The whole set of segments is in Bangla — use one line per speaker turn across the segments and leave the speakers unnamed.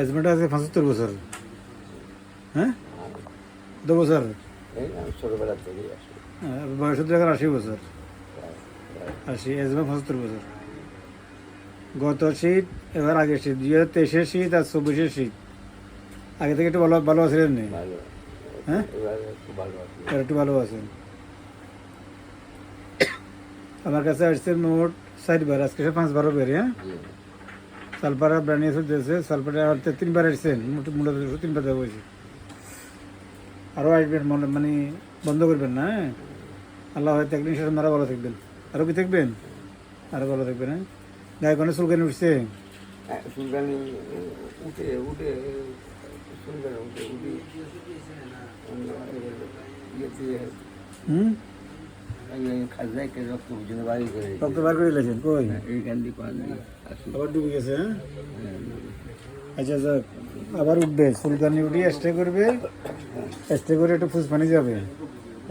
এজমেন্ট আছে পঁচাত্তর বছর। হ্যাঁ? দু বছর?
ছোটবেলা থেকেই
হ্যাঁ, বয়স হচ্ছে এখন আশি বছর। আশি এজমেন্ট পঁচাত্তর বছর। গত শীত এবার আগের শীত। দুই হাজার তেইশের শীত আর চব্বিশের শীত। আগে থেকে একটু ভালো ভালো আছিলেন নি? হ্যাঁ?
একটু ভালো
আছেন। আমার কাছে আসছে নোট চারবার আজকে সে পাঁচবারও বের হ্যাঁ?
জি
সালপারা ব্রানিয়ে দিয়েছে সালপারা আর তে- তিনবার এসছেন মূলত তিনবার দেওয়া হয়েছে। আরও আসবেন মনে মানে বন্ধ করবেন না হ্যাঁ? আল্লাহ হয়তো একদিন শেষ আপনারা ভালো থাকবেন। আরও কি থাকবেন? আরও ভালো থাকবেন হ্যাঁ? গায়ে কোনো চুলকানি উঠছে?
হ্যাঁ, চুলকানি উঠে উঠে চুলকানি উঠে উঠে।
হুম?
খাজায় কে রক্ত বুঝে বাড়ি করে
রক্ত বার করে দিয়েছেন কই
এইখান দিয়ে পান দিয়ে আসি
আবার ডুবে গেছে হ্যাঁ আচ্ছা যাক আবার উঠবে চুলকানি উঠিয়ে স্টে করবে স্টে করে একটু ফুসপানি যাবে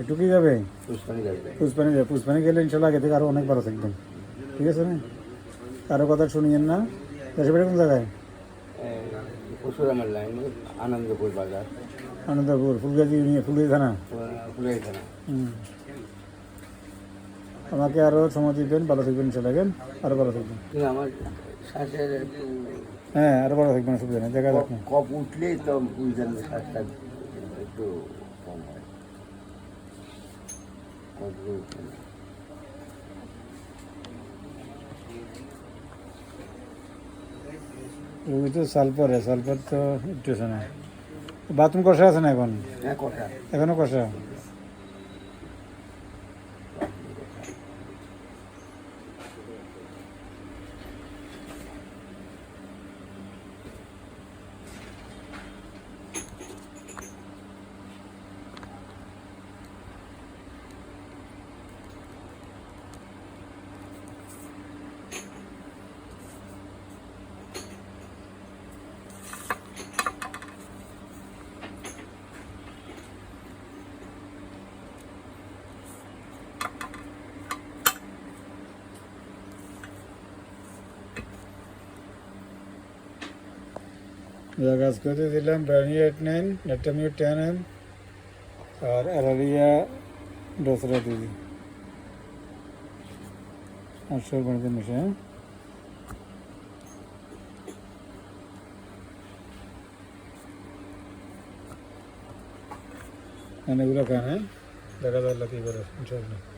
একটু কি যাবে
পুষ্পানি যাবে
পুষ্পানি যাবে পুষ্পানি গেলে ইনশাল্লাহ আগে থেকে আরো অনেক ভালো থাকবেন ঠিক আছে না কারো কথা শুনিয়েন না দেশে বাড়ি কোন জায়গায়
পশুরামের লাইন আনন্দপুর বাজার
আনন্দপুর ফুলগাজি ইউনিয়ন ফুলগাজি থানা
ফুলাই থানা
হুম। আমাকে আরও সময় দিবেন ভালো থাকবেন ইনশাল্লাহ কেন আরও ভালো থাকবেন।
আমার শ্বাসের
হ্যাঁ আরও ভালো থাকবেন অসুবিধা নেই দেখা যাক।
কপ উঠলেই তো বুঝলেন শ্বাসটা একটু কম হয়। উঠলে না।
রুগী তো সালফার সালফার তো একটু আছে না। বাথরুম কষা আছে না এখন?
হ্যাঁ
এখনও কষা? কাজ করতে দিলাম ব্রানি এইট নাইন নেটামিউ টেন এম আর অ্যারালিয়া দোসরা দিদি আটশো গণিত মিশে হ্যাঁ? এগুলো খান হ্যাঁ? দেখা আল্লাহ কী করে ইনশাল্লাহ